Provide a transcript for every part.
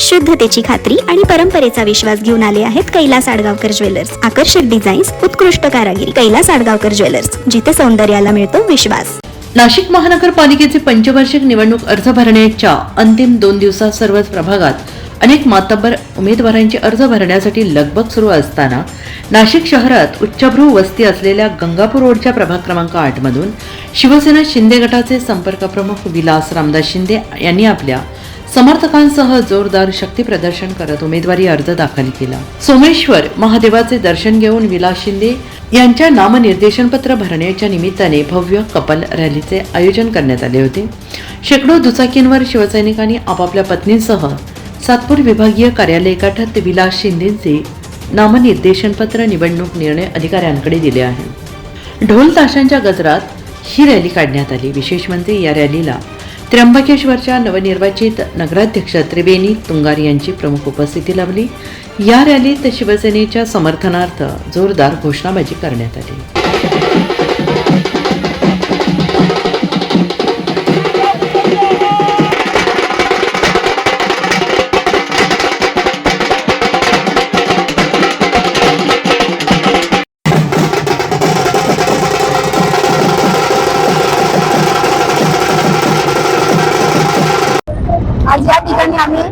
शुद्धतेची खात्री आणि परंपरेचा विश्वास घेऊन आले आहेत कैलास आडगावकर ज्वेलर्स. आकर्षक डिझाईन्स उत्कृष्ट कारागिरी. कैलास आडगावकर ज्वेलर्स जिथे सौंदर्याला मिळतो विश्वास. नाशिक महानगरपालिकेचे पंचवार्षिक निवडणूक अर्ज भरण्याच्या अंतिम दोन दिवसात सर्वच प्रभागात अनेक मातब्बर उमेदवारांचे अर्ज भरण्यासाठी लगबग सुरू असताना नाशिक शहरात उच्चभ्रू वस्ती असलेल्या गंगापूर रोडच्या प्रभाग क्रमांक आठमधून शिवसेना शिंदे गटाचे संपर्क प्रमुख विलास रामदास शिंदे यांनी आपल्या समर्थकांसह जोरदार शक्ती प्रदर्शन करत उमेदवारी अर्ज दाखल केला. सोमेश्वर महादेवाचे दर्शन घेऊन विलास शिंदे यांच्या नामनिर्देशनपत्र भरण्याच्या निमित्ताने भव्य कपल रॅलीचे आयोजन करण्यात आले होते. शेकडो दुचाकींवर शिवसैनिकांनी आपापल्या पत्नींसह सातपूर विभागीय कार्यालय गाठत विलास शिंदेचे नामनिर्देशनपत्र निवडणूक निर्णय अधिकाऱ्यांकडे दिले आहे. ढोल ताशांच्या गजरात ही रॅली काढण्यात आली. विशेष म्हणजे या रॅलीला त्र्यंबकेश्वरच्या नवनिर्वाचित नगराध्यक्ष त्रिवेणी तुंगार यांची प्रमुख उपस्थिती लाभली. या रॅलीत शिवसेनेच्या समर्थनार्थ जोरदार घोषणाबाजी करण्यात आली. आज या ठिकाणी आम्ही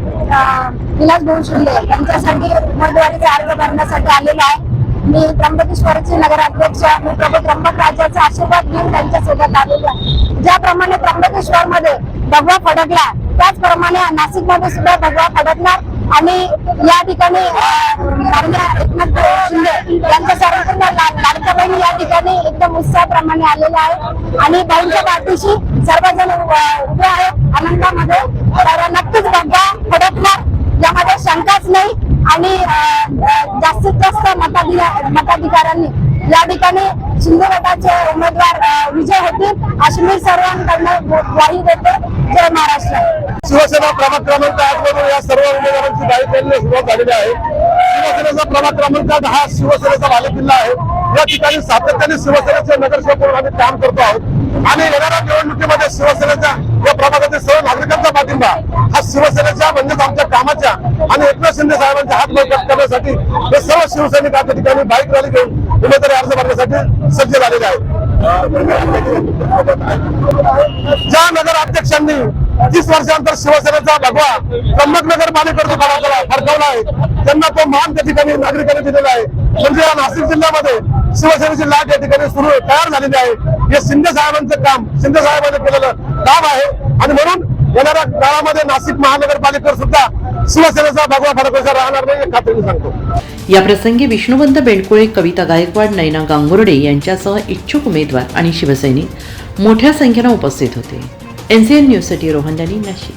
विलास भाऊ शिंदे यांच्यासाठी उमेदवारीचा अर्ज भरण्यासाठी आलेलो आहे. मी त्र्यंबकेश्वरचे नगराध्यक्ष मी प्रभू त्र्यंबक राजाचा आशीर्वाद घेऊन त्यांच्यासोबत आलेलो आहे. ज्याप्रमाणे त्र्यंबकेश्वर मध्ये भगवा फडकला त्याचप्रमाणे नाशिकमध्ये सुद्धा भगवा फडकणार आणि या ठिकाणी एकनाथ भाऊ शिंदे यांच्या सर्वपूर्ण लाडक्या बहिणी या ठिकाणी एकदम उत्साहाप्रमाणे आलेल्या आहेत. आणि भाऊंच्या पाठीशी सर्वजण उभे आहेत. आनंदामध्ये तर नक्कीच भगवा फडकणार. यामध्ये शंकाच नाही. आणि जास्तीत जास्त मताधिका मताधिकाऱ्यांनी या ठिकाणी शिंदे गटाचे उमेदवार विजय होतील अशी मी सर्वांकडनं ग्वाही देते. जय महाराष्ट्र. शिवसेना प्रभाग क्रमांक आठ मधून या सर्व उमेदवारांची गाडी पेरणी सुरुवात झालेली आहे. शिवसेनेचा प्रभाग क्रमांक आठ हा शिवसेनेचा बालेकिल्ला आहे. या ठिकाणी सातत्याने शिवसेनेचे नगरसेवक म्हणून आम्ही काम करतो आहोत. आणि येणाऱ्या निवडणुकीमध्ये शिवसेनेचा या सर्व नागरिकांचा पाठिंबा हा शिवसेनेच्या म्हणजेच आमच्या कामाच्या आणि एकनाथ शिंदे साहेबांचे हात बळकट करण्यासाठी हे सर्व शिवसैनिक आपल्या ठिकाणी बाईक रॅली घेऊन उमेदवारी अर्ज भरण्यासाठी सज्ज झालेले आहेत. ज्या नगराध्यक्षांनी तीस वर्षानंतर शिवसेनेचा भगवा त्र्यंबकनगर पाणीकरतो फडकवला फडकवला आहे त्यांना तो मान त्या ठिकाणी नागरिकांनी दिलेला आहे. म्हणजे या नाशिक जिल्ह्यामध्ये शिवसेनेची लाट या ठिकाणी सुरू तयार झालेली आहे. हे शिंदे साहेबांचं काम शिंदे साहेबांनी केलेलं काम आहे. आणि म्हणून येणाऱ्या काळामध्ये नाशिक महानगरपालिकेवर सुद्धा शिवसेनेचा भगवा फडकवसा राहणार नाही हे खात्रीने सांगतो. या प्रसंगी विष्णुवंत बेडकुळे कविता गायकवाड नैना गांगुर्डे यांच्यासह इच्छुक उमेदवार आणि शिवसैनिक मोठ्या संख्येनं उपस्थित होते. एनसीएन न्यूजसाठी रोहन दानी नाशिक.